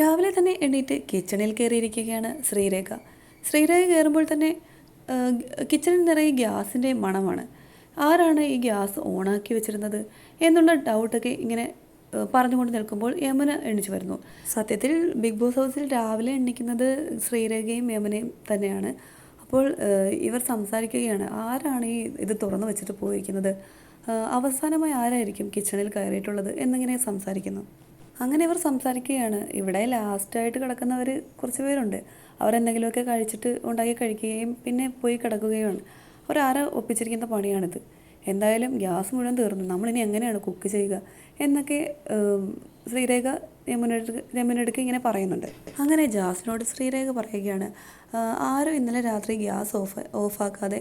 രാവിലെ തന്നെ എണീറ്റ് കിച്ചണിൽ കയറിയിരിക്കുകയാണ് ശ്രീരേഖ. ശ്രീരേഖ കയറുമ്പോൾ തന്നെ കിച്ചണിൽ നിറയെ ഗ്യാസിന്റെ മണമാണ്. ആരാണ് ഈ ഗ്യാസ് ഓണാക്കി വെച്ചിരുന്നത് എന്നുള്ള ഡൗട്ടൊക്കെ ഇങ്ങനെ പറഞ്ഞുകൊണ്ട് നിൽക്കുമ്പോൾ യമുന എണ്ണിച്ചു വരുന്നു. സത്യത്തിൽ ബിഗ് ബോസ് ഹൗസിൽ രാവിലെ എണ്ണിക്കുന്നത് ശ്രീരേഖയും യമുനയും തന്നെയാണ്. അപ്പോൾ ഇവർ സംസാരിക്കുകയാണ് ആരാണ് ഈ ഇത് തുറന്നു വെച്ചിട്ട് പോയിരിക്കുന്നത്? അവസാനമായി ആരായിരിക്കും കിച്ചണിൽ കയറിയിട്ടുള്ളത്? എന്നിങ്ങനെ സംസാരിക്കുന്നു. അങ്ങനെ ഇവർ സംസാരിക്കുകയാണ്. ഇവിടെ ലാസ്റ്റായിട്ട് കിടക്കുന്നവർ കുറച്ച് പേരുണ്ട്. അവർ അവരെന്തെങ്കിലുമൊക്കെ കഴിച്ചിട്ട് ഉണ്ടാക്കി കഴിക്കുകയും പിന്നെ പോയി കിടക്കുകയുമാണ്. അവരാരെ ഒപ്പിച്ചിരിക്കുന്ന പണിയാണിത്. എന്തായാലും ഗ്യാസ് മുഴുവൻ തീർന്നു. നമ്മളിനി എങ്ങനെയാണ് കുക്ക് ചെയ്യുക എന്നൊക്കെ ശ്രീരേഖ രമനടുക്ക് യമുനടുക്ക് ഇങ്ങനെ പറയുന്നുണ്ട്. അങ്ങനെ ജാസിനോട് ശ്രീരേഖ പറയുകയാണ് "ആ, ആരും ഇന്നലെ രാത്രി ഗ്യാസ് ഓഫ് ഓഫാക്കാതെ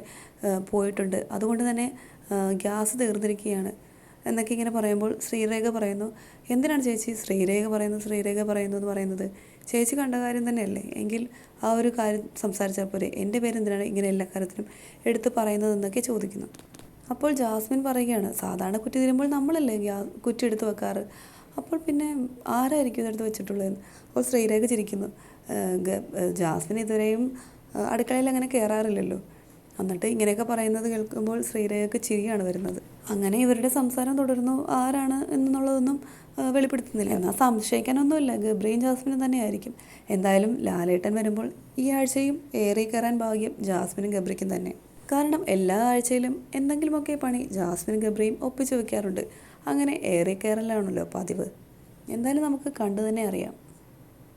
പോയിട്ടുണ്ട്. അതുകൊണ്ട് തന്നെ ഗ്യാസ് തീർന്നിരിക്കുകയാണ്. എന്നൊക്കെ ഇങ്ങനെ പറയുമ്പോൾ ശ്രീരേഖ പറയുന്നു എന്തിനാണ് ചേച്ചി ശ്രീരേഖ പറയുന്നു ശ്രീരേഖ പറയുന്നു എന്ന് പറയുന്നത്? ചേച്ചി കണ്ട കാര്യം തന്നെയല്ലേ? എങ്കിൽ ആ ഒരു കാര്യം സംസാരിച്ചാൽ പോരെ. എന്റെ പേര് എന്തിനാണ് ഇങ്ങനെ എല്ലാ കാര്യത്തിലും എടുത്ത് പറയുന്നതെന്നൊക്കെ ചോദിക്കുന്നു. അപ്പോൾ ജാസ്മിൻ പറയുകയാണ് സാധാരണ കുറ്റി തീരുമ്പോൾ നമ്മളല്ലേ കുറ്റി എടുത്ത് വെക്കാറ്? അപ്പോൾ പിന്നെ ആരായിരിക്കും ഇതെടുത്ത് വെച്ചിട്ടുള്ളതെന്ന്? അപ്പോൾ ശ്രീരേഖ ചിരിക്കുന്നു "ഏഹ് ഗ- ഏഹ് ജാസ്മിൻ ഇതുവരെയും അടുക്കളയിൽ അങ്ങനെ കയറാറില്ലല്ലോ. എന്നിട്ട് ഇങ്ങനെയൊക്കെ പറയുന്നത് കേൾക്കുമ്പോൾ ശ്രീരേഖക്ക് ചിരിയാണ് വരുന്നത്. അങ്ങനെ ഇവരുടെ സംസാരം തുടരുന്നു. ആരാണ് എന്നുള്ളതൊന്നും വെളിപ്പെടുത്തുന്നില്ല. എന്നാൽ സംശയിക്കാനൊന്നുമില്ല. ഗബ്രിയും ജാസ്മിനും തന്നെയായിരിക്കും. എന്തായാലും ലാലേട്ടൻ വരുമ്പോൾ ഈ ആഴ്ചയും ഏറി കയറാൻ ഭാഗ്യം ജാസ്മിനും ഗബ്രിക്കും തന്നെ. കാരണം എല്ലാ ആഴ്ചയിലും എന്തെങ്കിലുമൊക്കെ പണി ജാസ്മിനും ഗബ്രിയും ഒപ്പിച്ചു വെക്കാറുണ്ട്. അങ്ങനെ ഏറി കയറലാണല്ലോ പതിവ്. എന്തായാലും നമുക്ക് കണ്ടു തന്നെ അറിയാം.